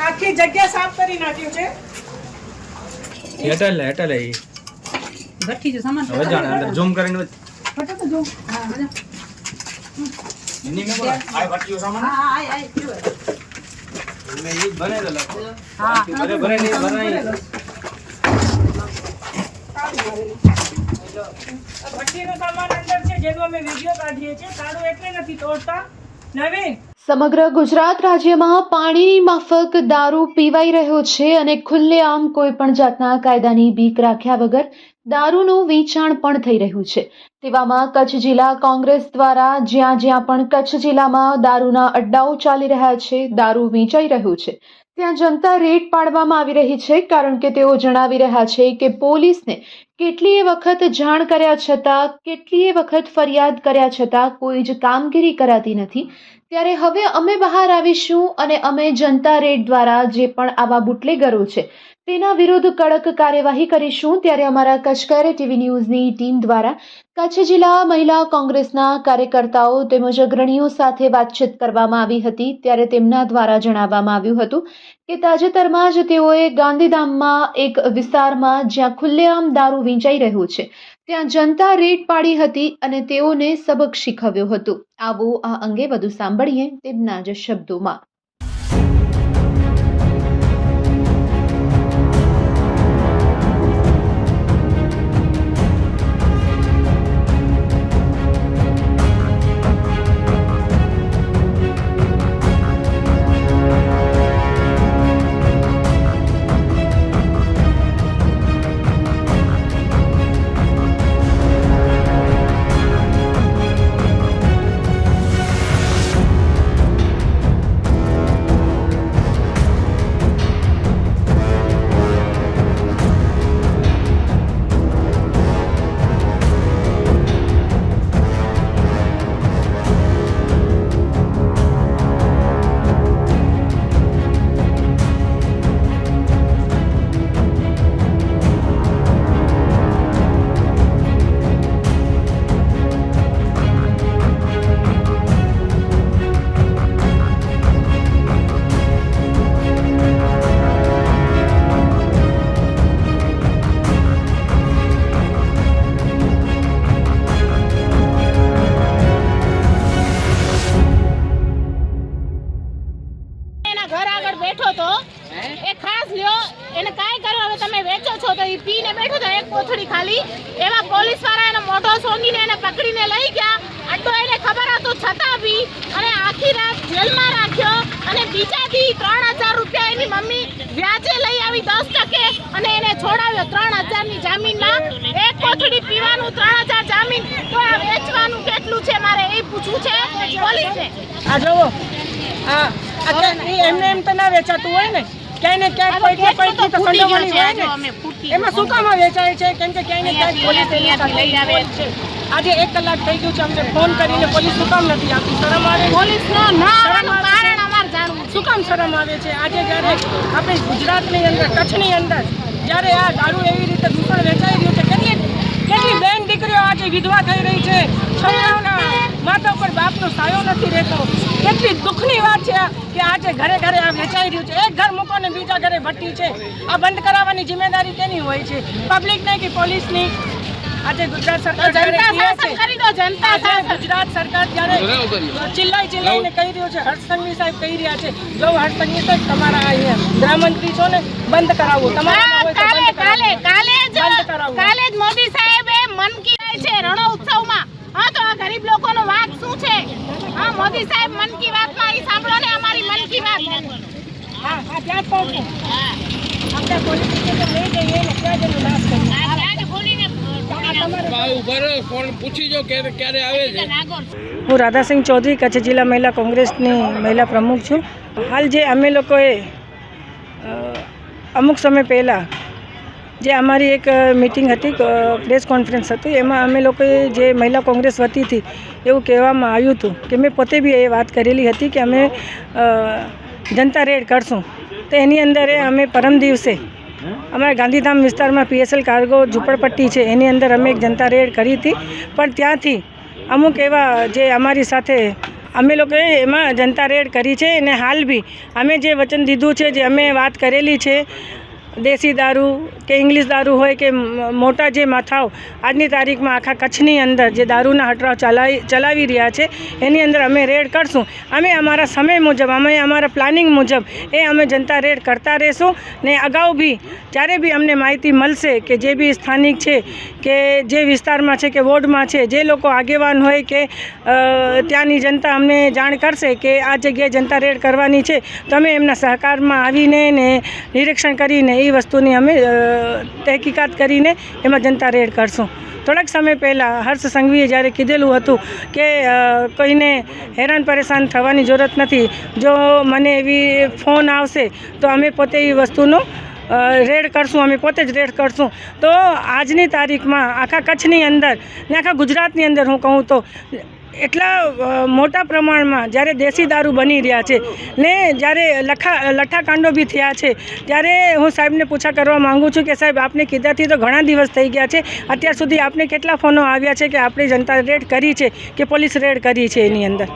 આખી જગ્યા સાફ કરી નાખ્યું છે હેટલ હેટલ એ લે છે સામાન હવે જાણે અંદર ઝૂમ કરીને. ફટાફટ ઝૂમ હા બધા એની મેં બોલા, આ ભટ્ટીઓ સામાન હા હા? મેં ઈ લખો. ભલે ભલે નહીં. આ ભઠ્ઠીનો સામાન અંદર છે જેનો અમે વીડિયો કાઢીએ છીએ તારું એટલે નથી તોડતા નવીન સમગ્ર ગુજરાત રાજ્યમાં પાણીની માફક દારૂ પીવાઈ રહ્યો છે અને ખુલ્લેઆમ કોઈ પણ જાતના કાયદાની બીક રાખ્યા વગર દારૂનું વેચાણ પણ થઈ રહ્યું છે. તેવામાં કચ્છ જિલ્લા કોંગ્રેસ દ્વારા જ્યાં જ્યાં પણ કચ્છ જિલ્લામાં દારૂના અડ્ડાઓ ચાલી રહ્યા છે, દારૂ વેચાઈ રહ્યું છે. ત્યાં જનતા રેડ પાડવામાં આવી રહી છે કારણ કે તેઓ જણાવી રહ્યા છે કે પોલીસને કેટલીય વખત જાણ કર્યા છતાં, કેટલીય વખત ફરિયાદ કર્યા છતાં કોઈ જ કામગીરી કરાતી નથી. ત્યારે હવે અમે બહાર આવીશું અને અમે જનતા રેડ દ્વારા જે પણ આવા બુટલેગરો છે, તેના વિરુદ્ધ કડક કાર્યવાહી કરીશું. ત્યારે અમારા કચકારે ટીવી ન્યૂઝની ટીમ દ્વારા કચ્છ જિલ્લા મહિલા કોંગ્રેસના કાર્યકર્તાઓ તેમજ અગ્રણીઓ સાથે વાતચીત કરવામાં આવી હતી. ત્યારે તેમના દ્વારા જણાવવામાં આવ્યું હતું કે તાજેતરમાં જ તેઓએ ગાંધીધામમાં એક વિસ્તારમાં જ્યાં ખુલ્લેઆમ દારૂ વેચાઈ રહ્યું છે. ત્યાં જનતા રેડ પાડી હતી અને તેઓને સબક શીખવ્યો હતો. આવો આ અંગે વધુ સાંભળીએ તેમના જ શબ્દોમાં. છો તો એ પીને બેઠો તો એક કોથળી ખાલી. એવા પોલીસવાળા એનો મોઢો સોંગીને એને પકડીને લઈ ગયા. આટલો એને ખબર હતું છતાં બી અને આખી રાત જેલમાં રાખ્યો. અને બીજા દી ત્રણ હજાર રૂપિયા એની મમ્મી વ્યાજે લઈ આવી દસ ટકે અને એને છોડાવ્યો ત્રણ હજારની જામીનમાં. એક કોથળી પીવાનું, ત્રણ હજાર જામીન. તો આ વેચવાનું કેટલું છે મારે એ પૂછવું છે પોલીસને? આ જોવો આ એમને એમ તો ના વેચાતું હોય ને. ક્યાંય ને ક્યાંક કોઈ કે કોઈ તો સંડોવણી હોય ને એમાં શું કામ વેચાય છે કેમ કે ક્યાંય ને ક્યાંક પોલીસ લઈ આવે. છે. આજે એક કલાક થઈ ગયું છે અમને ફોન કરીને પોલીસ શું કામ નથી આવતી. શરમ આવે પોલીસ શું કામ શરમ આવે છે? આજે જ્યારે આપણે ગુજરાતની અંદર કચ્છની અંદર જ્યારે આ દારૂ એવી રીતે દૂષણ વેચાઈ રહ્યું છે કેટલી કેટલી બેન દીકરીઓ આજે વિધવા થઈ રહી છે? છોકરાઓના માથા ઉપર બાપનો સાયો નથી રહેતો. કેટલી દુઃખની વાત છે કે આજે ઘરે ઘરે આ વેચાઈ રહ્યું છે. એક ઘર મૂકો ને બીજા ઘરે ભઠ્ઠી છે. આ બંધ કરાવવાની જિમ્મેદારી તેની હોય છે. પબ્લિકની કે પોલીસની. આજે ગુજરાત સરકાર ગુજરાત સરકાર જ્યારે ચિલ્લાઈ ચિલ્લાઈને કહી રહ્યું છે હર્ષસંઘવી સાહેબ કહી રહ્યા છે જો હર્ષસંઘવી સાહેબ તમારા અહીંયા ગૃહમંત્રી છો ને બંધ કરાવો. તમારા કાલે કાલે. કાલે જ. કાલે જ મોદી સાહેબે મન કી છે રણ ઉત્સવમાં હા તો આ ગરીબ લોકોનો વાત શું છે? હા મોદી સાહેબ મન કી વાતમાં ઈ સાંભળો ને અમારી મન કી વાત હા હા ત્યાં જ પહોંચો. આપણે પોલીસ તો લઈ જઈએ ને એનો નાશ હું રાધાસિંહ ચૌધરી કચ્છ જિલ્લા મહિલા કોંગ્રેસની મહિલા પ્રમુખ છું. હાલ જે અમે લોકોએ અમુક સમય પહેલાં જે અમારી એક મિટિંગ હતી પ્રેસ કોન્ફરન્સ હતી, એમાં અમે લોકોએ જે મહિલા કોંગ્રેસ વતીથી એવું કહેવામાં આવ્યું હતું કે મેં પોતે બી એ વાત કરેલી હતી કે અમે જનતા રેડ કરશું. તો એની અંદર અમે પરમ દિવસે અમારા ગાંધીધામ વિસ્તારમાં પીએસએલ કાર્ગો ઝૂંપડપટ્ટી છે, એની અંદર અમે એક જનતા રેડ કરી હતી. પણ ત્યાંથી અમુક એવા જે અમારી સાથે, અમે લોકોએ એમાં જનતા રેડ કરી છે. અને હાલ બી અમે જે વચન દીધું છે, જે અમે વાત કરેલી છે દેશી દારૂ કે ઇંગ્લિશ દારૂ હોય કે મોટા જે માથાઓ, આજની તારીખમાં આખા કચ્છની અંદર જે દારૂના હટરાઓ ચલાવી ચલાવી રહ્યા છે, એની અંદર અમે રેડ કરશું. અમે અમારા સમય મુજબ, અમે અમારા પ્લાનિંગ મુજબ એ અમે જનતા રેડ કરતા રહેશું ને અગાઉ બી, જ્યારે બી અમને માહિતી મળશે કે જે બી સ્થાનિક છે, કે જે વિસ્તારમાં છે, કે વોર્ડમાં છે, જે લોકો આગેવાન હોય કે ત્યાંની જનતા અમને જાણ કરશે કે આ જગ્યાએ જનતા રેડ કરવાની છે, તો અમે એમના સહકારમાં આવીને ને નિરીક્ષણ કરીને એ વસ્તુની અમે તહેકીકાત કરીને એમાં જનતા રેડ કરશું. થોડાક સમય પહેલાં હર્ષ સંઘવીએ જ્યારે કીધેલું હતું કે કોઈને હેરાન પરેશાન થવાની જરૂરત નથી, જો મને એવી ફોન આવશે, તો અમે પોતે એ વસ્તુનું રેડ કરશું, અમે પોતે જ રેડ કરશું. તો આજની તારીખમાં આખા કચ્છની અંદર ને આખા ગુજરાતની અંદર હું કહું તો એટલા મોટા પ્રમાણમાં જ્યારે દેશી દારૂ બની રહ્યા છે ને જ્યારે લખા, લઠ્ઠાકાંડો બી થયા છે, ત્યારે હું સાહેબને પૂછા કરવા માગું છું કે સાહેબ, આપને કીધાથી તો ઘણા દિવસ થઈ ગયા છે, અત્યાર સુધી આપને કેટલા ફોનો આવ્યા છે કે આપણે જનતા રેડ કરી છે, કે પોલીસ રેડ કરી છે એની અંદર?